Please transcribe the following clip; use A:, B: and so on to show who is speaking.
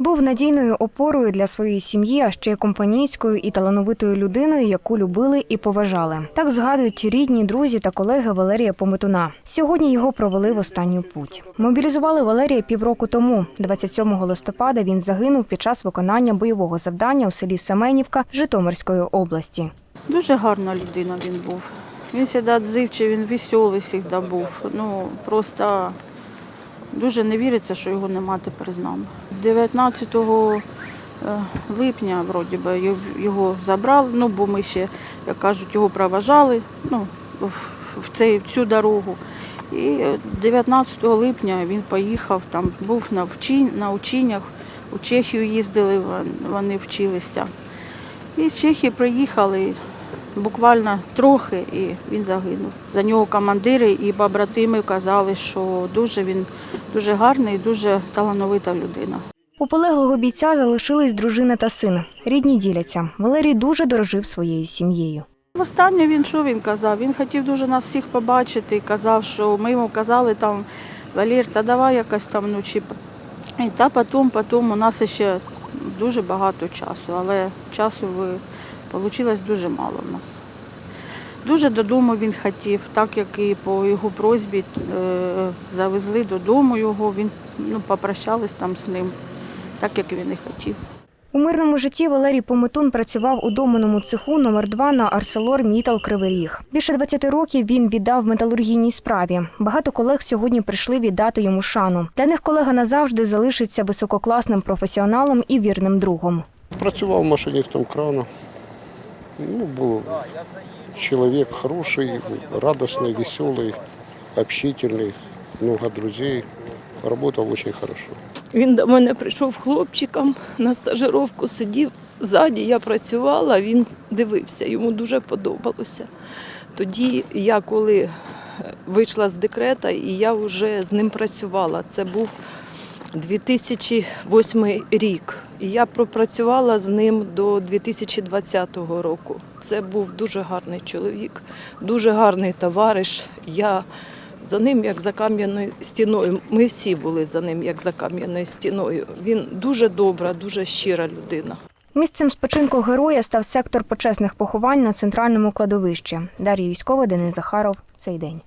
A: Був надійною опорою для своєї сім'ї, а ще компанійською і талановитою людиною, яку любили і поважали. Так згадують рідні, друзі та колеги Валерія Пометуна. Сьогодні його провели в останню путь. Мобілізували Валерія півроку тому. 27 листопада він загинув під час виконання бойового завдання у селі Семенівка Житомирської області.
B: Дуже гарна людина він був. Він завжди відзивчий, він веселий завжди був. Ну, просто дуже не віриться, що його нема тепер з нами. 19 е, липня вроді би, його забрали, ну, бо ми ще, як кажуть, його проважали ну, в- цей, цю дорогу. І 19 липня він поїхав, там був на, вчинь, на учіннях, у Чехію їздили, вони вчилися. І з Чехії приїхали буквально трохи, і він загинув. За нього командири і побратими казали, що дуже він дуже гарний, дуже талановита людина.
A: У полеглого бійця залишились дружина та син. Рідні діляться. Валерій дуже дорожив своєю сім'єю.
B: Востаннє він що він казав? Він хотів дуже нас всіх побачити. Казав, що ми йому казали там, Валір, та давай якось там вночі. І та потім, потім у нас ще дуже багато часу, але часу вийшло дуже мало в нас. Дуже додому він хотів, так як і по його просьбі е, завезли додому його, він ну, попрощались там з ним, так як він і хотів.
A: У мирному житті Валерій Пометун працював у доменному цеху номер 2 на Арселор Мітал Кривий Ріг. Більше 20 років він віддав металургійній справі. Багато колег сьогодні прийшли віддати йому шану. Для них колега назавжди залишиться висококласним професіоналом і вірним другом.
C: Працював машиністом крану. Ну, був чоловік хороший, радісний, веселий, общительний, много друзей. Работал очень хорошо.
D: Він до мене прийшов хлопчиком на стажировку, сидів ззаді, я працювала, він дивився, йому дуже подобалося. Тоді я коли вийшла з декрета, і я вже з ним працювала. Це був 2008 рік. Я пропрацювала з ним до 2020 року. Це був дуже гарний чоловік, дуже гарний товариш. Я за ним як за кам'яною стіною. Ми всі були за ним як за кам'яною стіною. Він дуже добра, дуже щира людина.
A: Місцем спочинку героя став сектор почесних поховань на центральному кладовищі. Дар'я Юськова, Денис Захаров. Цей день.